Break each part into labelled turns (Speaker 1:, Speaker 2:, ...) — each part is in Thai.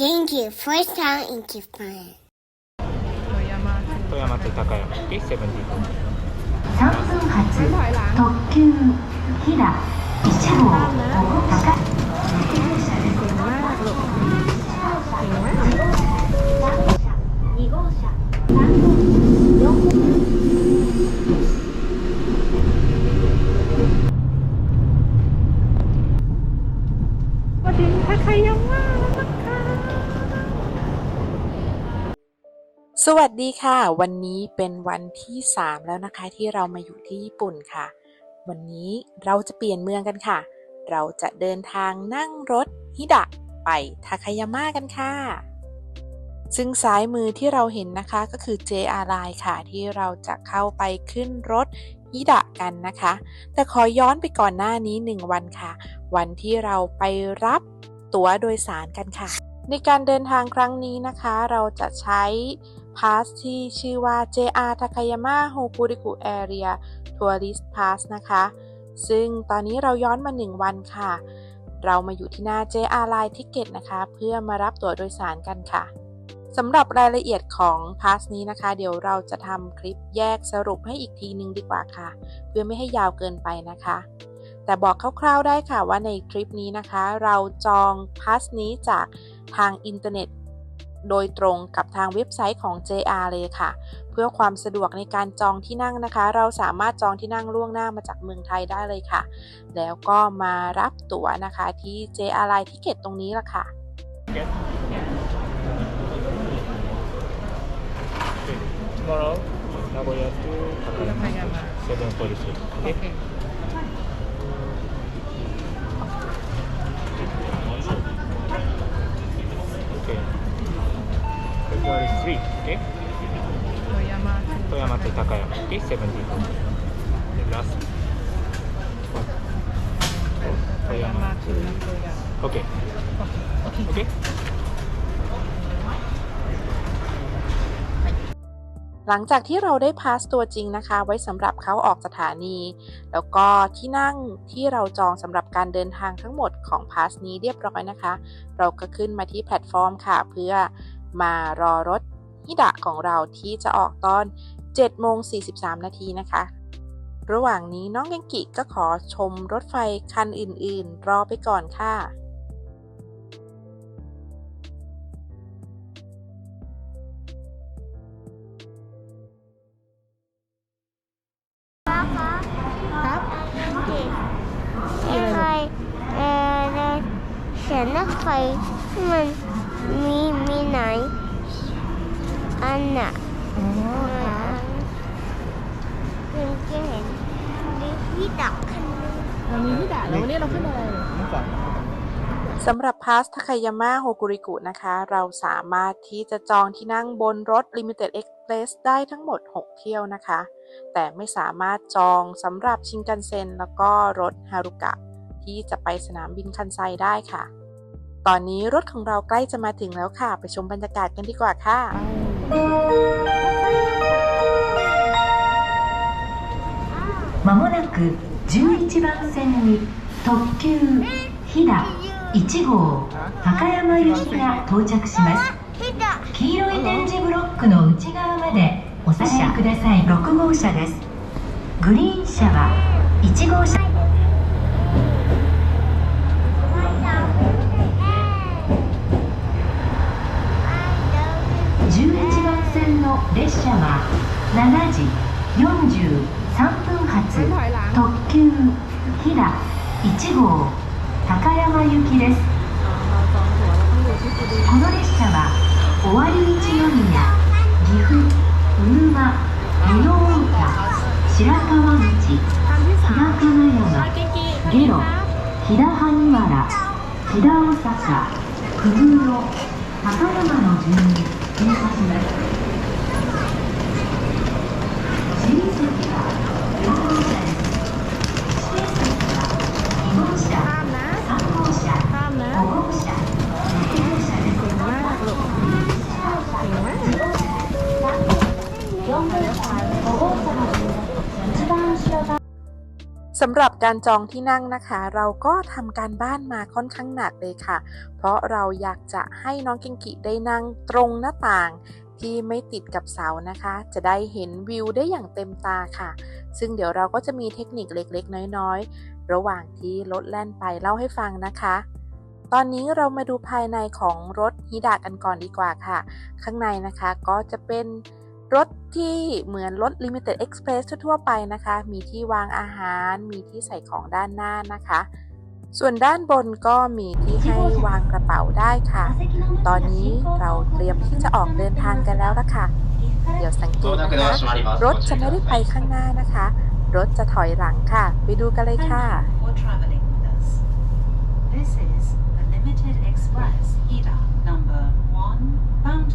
Speaker 1: 元気フォイさ
Speaker 2: んイ
Speaker 3: 富山と高山でセブンティ
Speaker 4: 三分発特急飛騨一号高
Speaker 5: สวัสดีค่ะ วันนี้เป็นวันที่ 3 แล้วนะคะ ที่เรามาอยู่ที่ญี่ปุ่นค่ะ วันนี้เราจะเปลี่ยนเมืองกันค่ะ เราจะเดินทางนั่งรถฮิดะไปทาคายาม่ากันค่ะ ซึ่งซ้ายมือที่เราเห็นนะคะก็คือ JR Line ค่ะ ที่เราจะเข้าไปขึ้นรถฮิดะกันนะคะ แต่ขอย้อนไปก่อนหน้านี้ 1 วันค่ะ วันที่เราไปรับตั๋วโดยสารกันค่ะ ในการเดินทางครั้งนี้นะคะ เราจะใช้ พาสที่ชื่อว่า JR Takayama Hokuriku Area Tourist Pass นะคะ ซึ่งตอนนี้เราย้อนมา 1 วันค่ะ เรามาอยู่ที่หน้า JR Line Ticket นะคะ เพื่อมารับตั๋วโดยสารกันค่ะสำหรับรายละเอียดของพาสนี้นะคะ เดี๋ยวเราจะทำคลิปแยกสรุปให้อีกทีนึงดีกว่าค่ะ เพื่อไม่ให้ยาวเกินไปนะคะ แต่บอกคร่าวๆได้ค่ะว่าในทริปนี้นะคะ เราจองพาสนี้จากทางอินเทอร์เน็ต โดยตรงกับทางเว็บไซต์ของ JR เลยค่ะ เพื่อความสะดวกในการจองที่นั่งนะคะ เราสามารถจองที่นั่งล่วงหน้ามาจากเมืองไทยได้เลยค่ะ แล้วก็มารับตั๋วนะคะที่ JR Line Ticket ตรงนี้ละค่ะ
Speaker 3: tomorrow Nagoya to There
Speaker 2: is three,
Speaker 3: okay? Toyama to, Takayama, okay? 17. The last
Speaker 2: one. Toyama to Nagoya.
Speaker 3: Okay.
Speaker 2: Okay.
Speaker 3: okay.
Speaker 5: หลังจากที่เราได้พาสตัวจริงนะคะ ไว้สำหรับเขาออกสถานี แล้วก็ที่นั่งที่เราจองสำหรับการเดินทางทั้งหมดของพาสนี้เรียบร้อยนะคะ เราก็ขึ้นมาที่แพลตฟอร์มค่ะ เพื่อ มารอรถฮิดะของเราที่จะออกตอน7โมง43 นาทีนะคะ ระหว่างนี้น้องยังกิก็ขอชมรถไฟคันอื่นๆ รอไปก่อนค่ะ
Speaker 2: ครับ
Speaker 1: อะไรเออเขียนรถไฟที่มัน มีมีไหน อันน่ะ
Speaker 2: อ๋อค่ะ
Speaker 1: คุณจะเห็นมีที่ดักคันนึง
Speaker 2: เรามีที่ด่าแล้ววันนี้เราขึ้นอะไร
Speaker 5: สำหรับพาสทาคายาม่าโฮกุริกุนะคะ เราสามารถที่จะจองที่นั่งบนรถ Limited Express ได้ทั้งหมด 6 เที่ยวนะคะ แต่ไม่สามารถจองสำหรับชินกันเซ็นแล้วก็รถฮารุกะ ที่จะไปสนามบินคันไซได้ค่ะ ตอนนี้รถของเราใกล้จะมาถึงแล้วค่ะ ไปชมบรรยากาศกันดีกว่าค่ะ
Speaker 4: まもなく11番線に特急飛騨1号高山行きが到着します
Speaker 1: ひだ
Speaker 4: 黄色い点字ブロックの内側までお下がりください6号車ですグリーン車は1号車 列車は7時43分発特急飛騨1号高山行きです。この列車は尾張一宮岐阜鵜沼美濃太田白川口
Speaker 2: 平
Speaker 4: 金山下呂飛騨萩原飛騨大阪久留高山の順に停車します
Speaker 5: สำหรับการจองที่นั่งนะคะ เราก็ทำการบ้านมาค่อนข้างหนักเลยค่ะ เพราะเราอยากจะให้น้องเกงกิได้นั่งตรงหน้าต่างที่ไม่ติดกับเสานะคะ จะได้เห็นวิวได้อย่างเต็มตาค่ะ ซึ่งเดี๋ยวเราก็จะมีเทคนิคเล็กๆ น้อยๆ ระหว่างที่รถแล่นไปเล่าให้ฟังนะคะ ตอนนี้เรามาดูภายในของรถฮิดะกันก่อนดีกว่าค่ะ ข้างในนะคะก็จะเป็น รถที่เหมือนรถ Limited Express ทั่วๆไปนะคะ มีที่วางอาหาร มีที่ใส่ของด้านหน้านะคะ ส่วนด้านบนก็มีที่ให้วางกระเป๋าได้ค่ะ ตอนนี้เราเตรียมที่จะออกเดินทางกันแล้วละค่ะ เดี๋ยวสังเกตนะคะรถจะไม่ได้ไปข้างหน้านะคะ รถจะถอยหลังค่ะ ไปดูกันเลยค่ะ
Speaker 6: This is the Limited Express Ida number one bound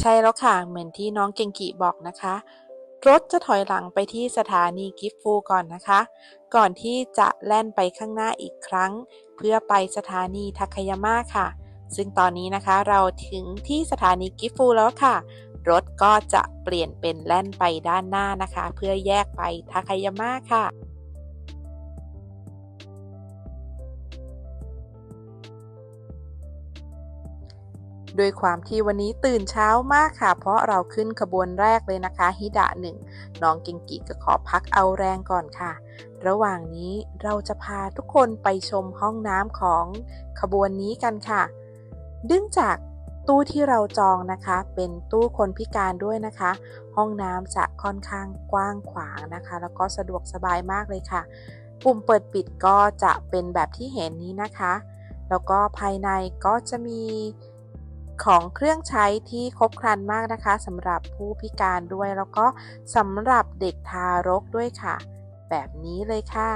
Speaker 5: ใช่แล้วค่ะ เหมือนที่น้องเกงกิบอกนะคะ รถจะถอยหลังไปที่สถานีกิฟฟูก่อนนะคะ ก่อนที่จะแล่นไปข้างหน้าอีกครั้ง เพื่อไปสถานีทาคายาม่าค่ะ ซึ่งตอนนี้นะคะเราถึงที่สถานีกิฟฟูแล้วค่ะ รถก็จะเปลี่ยนเป็นแล่นไปด้านหน้านะคะ เพื่อแยกไปทาคายาม่าค่ะ ด้วยความที่วันนี้ตื่นเช้ามากค่ะ เพราะเราขึ้นขบวนแรกเลยนะคะฮิดะหนึ่งน้องเกงกิก็ขอพักเอาแรงก่อนค่ะ ระหว่างนี้เราจะพาทุกคนไปชมห้องน้ำของขบวนนี้กันค่ะเนื่องจากตู้ที่เราจองนะคะ เป็นตู้คนพิการด้วยนะคะ ห้องน้ำจะค่อนข้างกว้างขวางนะคะ แล้วก็สะดวกสบายมากเลยค่ะ ปุ่มเปิดปิดก็จะเป็นแบบที่เห็นนี้นะคะ แล้วก็ภายในก็จะมี ของเครื่องใช้ที่ครบครันมากนะคะสำหรับผู้พิการด้วยแล้วก็สำหรับเด็กทารกด้วยค่ะ แบบนี้เลยค่ะ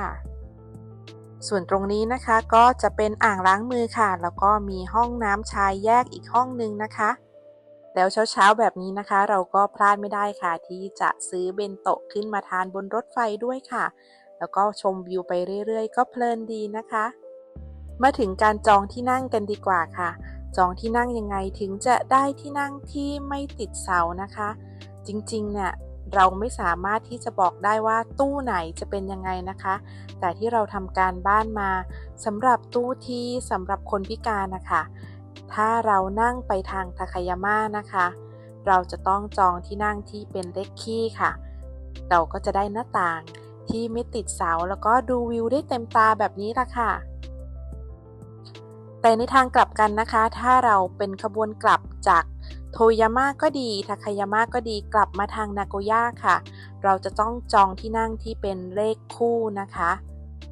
Speaker 5: ส่วนตรงนี้นะคะก็จะเป็นอ่างล้างมือค่ะ แล้วก็มีห้องน้ำชายแยกอีกห้องนึงนะคะ แล้วเช้าๆแบบนี้นะคะ เราก็พลาดไม่ได้ค่ะ ที่จะซื้อเบนโตะขึ้นมาทานบนรถไฟด้วยค่ะ แล้วก็ชมวิวไปเรื่อยๆ ก็เพลินดีนะคะ มาถึงการจองที่นั่งกันดีกว่าค่ะ จองที่นั่งยังไงถึงจะได้ที่นั่งที่ไม่ติดเสานะคะ จริงๆเนี่ยเราไม่สามารถที่จะบอกได้ว่าตู้ไหนจะเป็นยังไงนะคะ แต่ที่เราทำการบ้านมาสำหรับตู้ที่สำหรับคนพิการนะคะ ถ้าเรานั่งไปทางทาคายาม่านะคะ เราจะต้องจองที่นั่งที่เป็นเลขคี่ค่ะ เราก็จะได้หน้าต่างที่ไม่ติดเสาแล้วก็ดูวิวได้เต็มตาแบบนี้ละค่ะ แต่ในทางกลับกันนะคะ ถ้าเราเป็นขบวนกลับจากโทยาม่าก็ดีทาคายาม่าก็ดีกลับมาทางนาโกย่าค่ะ เราจะต้องจองที่นั่งที่เป็นเลขคู่นะคะ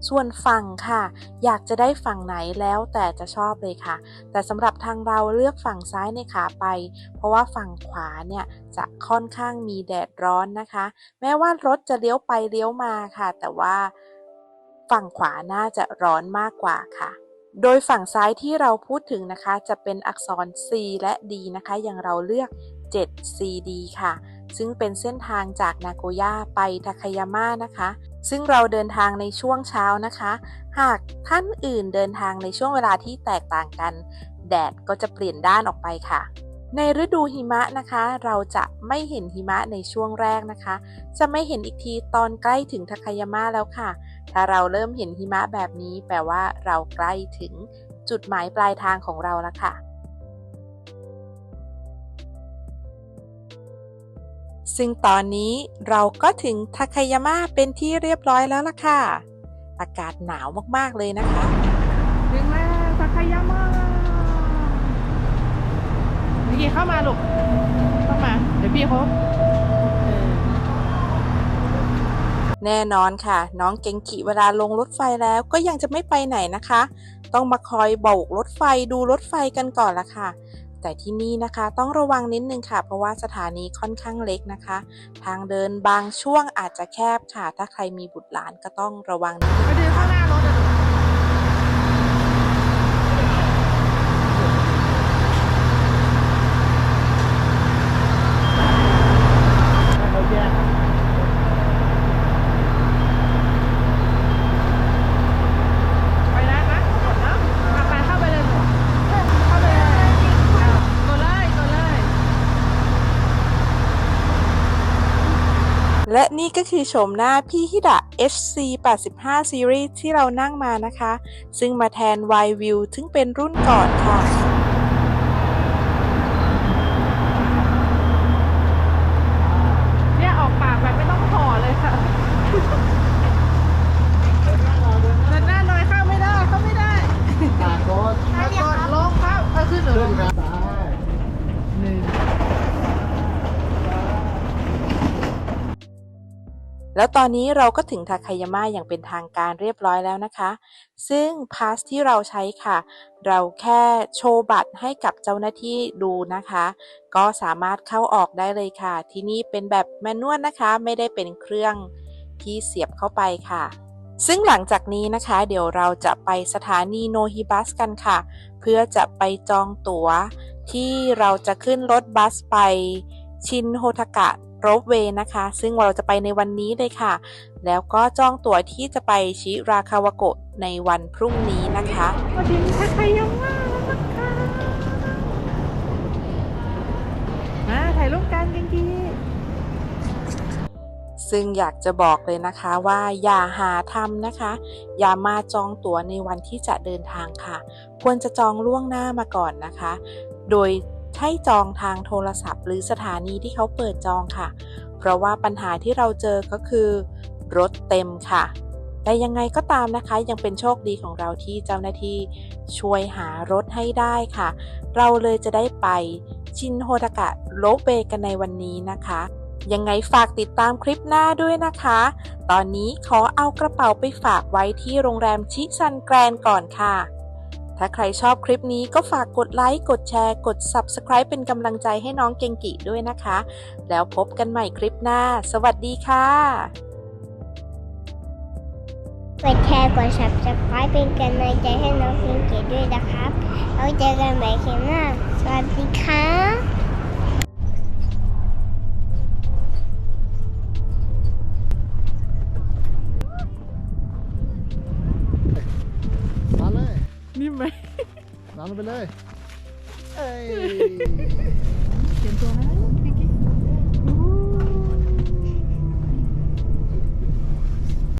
Speaker 5: ส่วนฝั่งค่ะ อยากจะได้ฝั่งไหนแล้วแต่จะชอบเลยค่ะ แต่สำหรับทางเราเลือกฝั่งซ้ายในขาไป เพราะว่าฝั่งขวาเนี่ยจะค่อนข้างมีแดดร้อนนะคะ แม้ว่ารถจะเลี้ยวไปเลี้ยวมาค่ะ แต่ว่าฝั่งขวาน่าจะร้อนมากกว่าค่ะ โดยฝั่งซ้ายที่เราพูดถึงนะคะ จะเป็นอักษร C และ D นะคะ อย่างเราเลือก 7CD ค่ะ ซึ่งเป็นเส้นทางจากนาโกย่าไปทาคายาม่านะคะ ซึ่งเราเดินทางในช่วงเช้านะคะ หากท่านอื่นเดินทางในช่วงเวลาที่แตกต่างกัน แดดก็จะเปลี่ยนด้านออกไปค่ะ ในฤดูหิมะนะคะ เราจะไม่เห็นหิมะในช่วงแรกนะคะ จะไม่เห็นอีกทีตอนใกล้ถึงทาคายาม่าแล้วค่ะ ถ้าเราเริ่มเห็นหิมะแบบนี้ แปลว่าเราใกล้ถึงจุดหมายปลายทางของเราแล้วค่ะ ซึ่งตอนนี้เราก็ถึงทาคายาม่าเป็นที่เรียบร้อยแล้วล่ะค่ะ อากาศหนาวมากๆเลยนะคะ
Speaker 2: ถึงแล้วทาคายาม่าลิง กีเข้ามาลูก เข้ามาพี่เขาเออ
Speaker 5: แน่นอนค่ะ น้องเกงกิเวลาลงรถไฟแล้วก็ยังจะไม่ไปไหนนะคะ ต้องมาคอยโบกรถไฟดูรถไฟกันก่อนละค่ะ แต่ที่นี่นะคะต้องระวังนิดนึงค่ะ เพราะว่าสถานีค่อนข้างเล็กนะคะ ทางเดินบางช่วงอาจจะแคบค่ะ ถ้าใครมีบุตรหลานก็ต้องระวังนิดนึง
Speaker 2: ไปดูข้างหน้ารถอะ
Speaker 3: เขาแยก
Speaker 2: ไปได้ไหมกดนะอะไปเข้าไปเลยหนูเข้าไปเลยอะกดเลยกดเลย
Speaker 5: และ นี่ก็คือโฉมหน้าพี่ฮิดะ HC 85 Series ที่เรานั่งมานะคะ ซึ่งมาแทน Y View ซึ่งเป็นรุ่นก่อนค่ะ
Speaker 2: เนี่ยออกปากแบบไม่ต้องห่อเลยค่ะเดินหน้าหน่อยเข้าไม่ได้เข้าไม่ได้
Speaker 3: ตาโคตร
Speaker 2: อะกดลงครับเอาขึ้นหรือล
Speaker 3: ขึ้น
Speaker 2: ง
Speaker 3: ครับตาย
Speaker 2: หนึ่ง
Speaker 5: แล้วตอนนี้เราก็ถึงทาคายาม่าอย่างเป็นทางการเรียบร้อยแล้วนะคะ ซึ่งพาสที่เราใช้ค่ะ เราแค่โชว์บัตรให้กับเจ้าหน้าที่ดูนะคะ ก็สามารถเข้าออกได้เลยค่ะ ที่นี่เป็นแบบแมนนวลนะคะ ไม่ได้เป็นเครื่องที่เสียบเข้าไปค่ะ ซึ่งหลังจากนี้นะคะ เดี๋ยวเราจะไปสถานีโนฮิบัสกันค่ะ เพื่อจะไปจองตั๋วที่เราจะขึ้นรถบัสไปชินโฮทากะ โรบเวย์นะคะ ซึ่งเราจะไปในวันนี้เลยค่ะ แล้วก็จองตั๋วที่จะไปชิราคาวาโกะในวันพรุ่งนี้นะคะ
Speaker 2: มาถึงทาคายาม่าแล้วนะคะมาถ่ายรูปกันจริง
Speaker 5: ซึ่งอยากจะบอกเลยนะคะว่าอย่าหาทำนะคะ อย่ามาจองตั๋วในวันที่จะเดินทางค่ะ ควรจะจองล่วงหน้ามาก่อนนะคะ โดย ให้จองทางโทรศัพท์ หรือสถานีที่เขาเปิดจองค่ะ เพราะว่าปัญหาที่เราเจอก็คือ รถเต็มค่ะ แต่ยังไงก็ตามนะคะ ยังเป็นโชคดีของเราที่เจ้าหน้าที่ช่วยหารถให้ได้ค่ะ เราเลยจะได้ไปชินโฮทากะโลเบกันในวันนี้นะคะยังไงฝากติดตามคลิปหน้าด้วยนะคะ ตอนนี้ขอเอากระเป๋าไปฝากไว้ที่โรงแรมชิซันแกรนก่อนค่ะ ถ้าใครชอบคลิปนี้ก็ฝากกดไลค์ กดแชร์ กด Subscribe เป็นกำลังใจให้น้องเกงกิด้วยนะคะ แล้วพบกันใหม่คลิปหน้า สวัสดีค่ะ
Speaker 1: กดแชร์กด subscribe เป็นกำลังใจให้น้องเกงกิด้วยนะครับ แล้วเจอกันใหม่คลิปหน้า สวัสดีค่ะ
Speaker 3: มั
Speaker 2: น
Speaker 3: ไปเลย เอ้ย
Speaker 2: เตรียมตัวนะพี่กิ๊ก